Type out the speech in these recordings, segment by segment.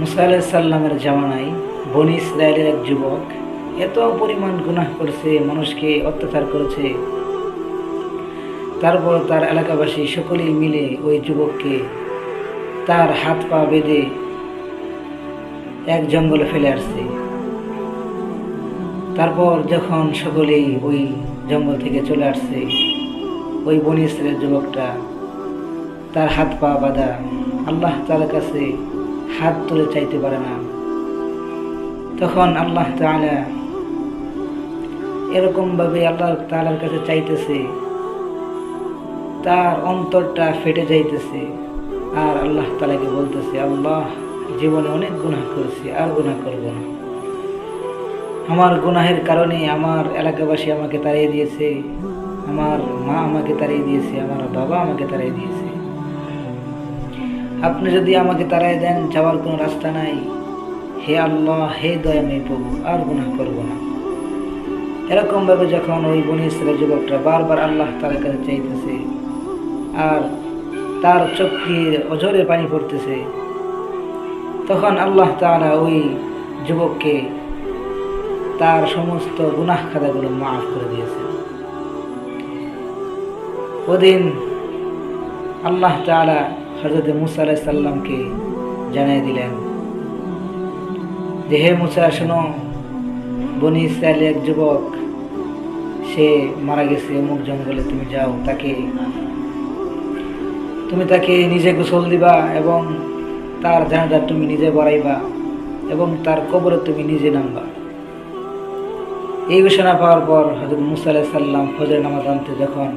মুসা আলাহ সাল্লামের জামানায় বনি ইসরায়েলের এক যুবক এত পরিমাণ গুনাহ করেছে, মানুষকে অত্যাচার করেছে। তারপর তার এলাকাবাসী সকলেই মিলে ওই যুবককে তার হাত পা বেঁধে এক জঙ্গলে ফেলে আসছে। তারপর যখন সকলেই ওই জঙ্গল থেকে চলে আসছে, ওই বনি ইসরায়েল যুবকটা তার হাত পা বাঁধা আল্লাহ তার কাছে হাত তুলে চাইতে পারে না। তখন আল্লাহ তাআলা এরকমভাবে আল্লাহ তাআলার কাছে চাইতেছে, তার অন্তরটা ফেটে যাইতেছে আর আল্লাহ তালাকে বলতেছে, আল্লাহ, জীবনে অনেক গুনাহ করেছি, আর গুনাহ করব না। আমার গুনাহের কারণে আমার এলাকাবাসী আমাকে তাড়িয়ে দিয়েছে, আমার মা আমাকে তাড়িয়ে দিয়েছে, আমার বাবা আমাকে তাড়িয়ে দিয়েছে। আপনি যদি আমাকে তাড়াই দেন, যাওয়ার কোনো রাস্তা নাই। হে আল্লাহ, হে দয়াময় প্রভু, আর গুনাহ করব না। এরকমভাবে যখন ওই বনি ইসরায়েল যুবকটা বারবার আল্লাহ তার কাছে চাইতেছে, আর তার চোখে অজরে পানি পড়তেছে, তখন আল্লাহ তাআলা ওই যুবককে তার সমস্ত গুনাহ খাতাগুলো মাফ করে দিয়েছে ওদিন আল্লাহ তাআলা হজরত মুসা আলাহ সাল্লামকে জানিয়ে দিলেন। যে হে মুসা শোনো বনি ইসরায়েলের এক যুবক, সে মারা গেছে অমুক জঙ্গলে, তুমি যাও, তাকে, তুমি তাকে নিজে গোসল দিবা এবং তার জানাজা তুমি নিজে বাড়াইবা এবং তার কবরে তুমি নিজে নামবা। এই ঘোষণা পাওয়ার পর হজরত মুসা আলাহ সাল্লাম ফজর নামাজ আনতে যখন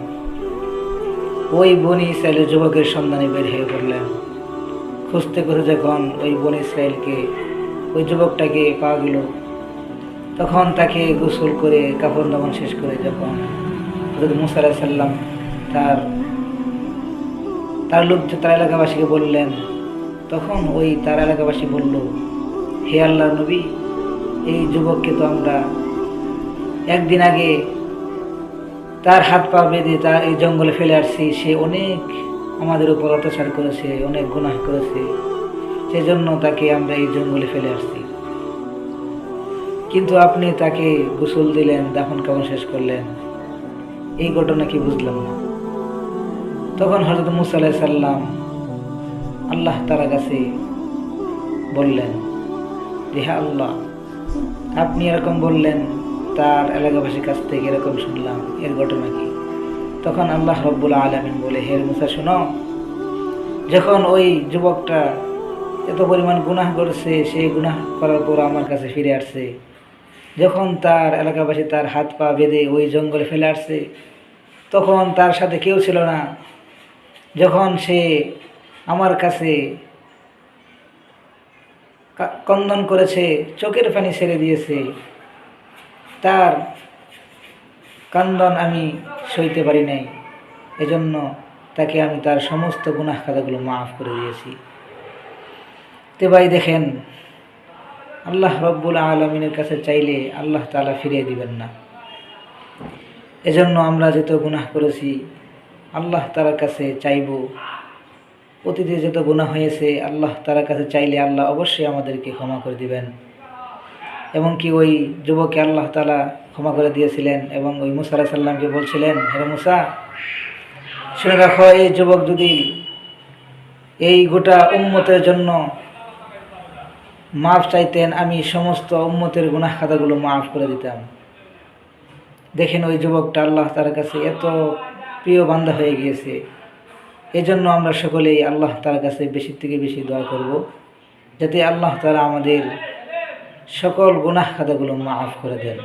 ওই বনি ইসরায়েলের যুবকের সন্ধানে বের হয়ে পড়লেন। খুঁজতে খুঁজতে যখন ওই বনি ইসরায়েলকে ওই যুবকটাকে পাওয়া গেল, তখন তাকে গোসল করে কাপড় দামন শেষ করে যখন হজরত মুসা সাল্লাম তার তার লোক, তার এলাকাবাসীকে বললেন, তখন ওই তার এলাকাবাসী বলল, হে আল্লাহ নবী, এই যুবককে তো আমরা একদিন আগে তার হাত পা বেঁধে তার এই জঙ্গলে ফেলে আসছি, সে অনেক আমাদের উপর অত্যাচার করেছে, অনেক গুনাহ করেছে। সেজন্য তাকে আমরা এই জঙ্গলে ফেলে আসছি। কিন্তু আপনি তাকে গোসল দিলেন, দাফন কামন শেষ করলেন। এই ঘটনা কি বুঝলাম না। তখন হজরত মুসা আলাহ সাল্লাম আল্লাহ তারা কাছে বললেন যে হ্যাঁ আল্লাহ, আপনি এরকম বললেন তার এলাকাবাসীর কাছ থেকে এরকম শুনলাম, এর ঘটনা কি? তখন আল্লাহ রব্বুল আলমিন বলে, হে মুসা, শোনো, যখন ওই যুবকটা এত পরিমাণ গুনাহ করেছে সেই গুনাহ করার পর আমার কাছে ফিরে আসছে। যখন তার এলাকাবাসী তার হাত পা বেঁধে ওই জঙ্গলে ফেলে আসছে, তখন তার সাথে কেউ ছিল না। যখন সে আমার কাছে কন্দন করেছে, চোখের পানি ছেড়ে দিয়েছে তার কান্দন আমি সইতে পারি নাই। এজন্য তাকে আমি তার সমস্ত গুনাহ খাতাগুলো মাফ করে দিয়েছি। তে ভাই দেখেন, আল্লাহ রব্বুল আলমিনের কাছে চাইলে আল্লাহ তালা ফিরিয়ে দিবেন না। এজন্য আমরা যত গুনাহ করেছি, আল্লাহ তার কাছে চাইব। অতীতে যত গুনাহ হয়েছে, আল্লাহ তার কাছে চাইলে আল্লাহ অবশ্যই আমাদেরকে ক্ষমা করে দিবেন। এবং কি ওই যুবককে আল্লাহ তালা ক্ষমা করে দিয়েছিলেন এবং ওই মুসা আলাহ সাল্লামকে বলছিলেন হেরে মুসা, শুনে রাখো, এই যুবক যদি এই গোটা উম্মতের জন্য মাফ চাইতেন, আমি সমস্ত উম্মতের গুনাহ খাতাগুলো মাফ করে দিতাম। দেখেন ওই যুবকটা আল্লাহ তার কাছে এত প্রিয় বান্ধা হয়ে গিয়েছে। এজন্য আমরা সকলেই আল্লাহ তার কাছে বেশি থেকে বেশি দোয়া করব, যাতে আল্লাহ তারা আমাদের সকল গুনাহ খাতাগুলো মাফ করে দেন।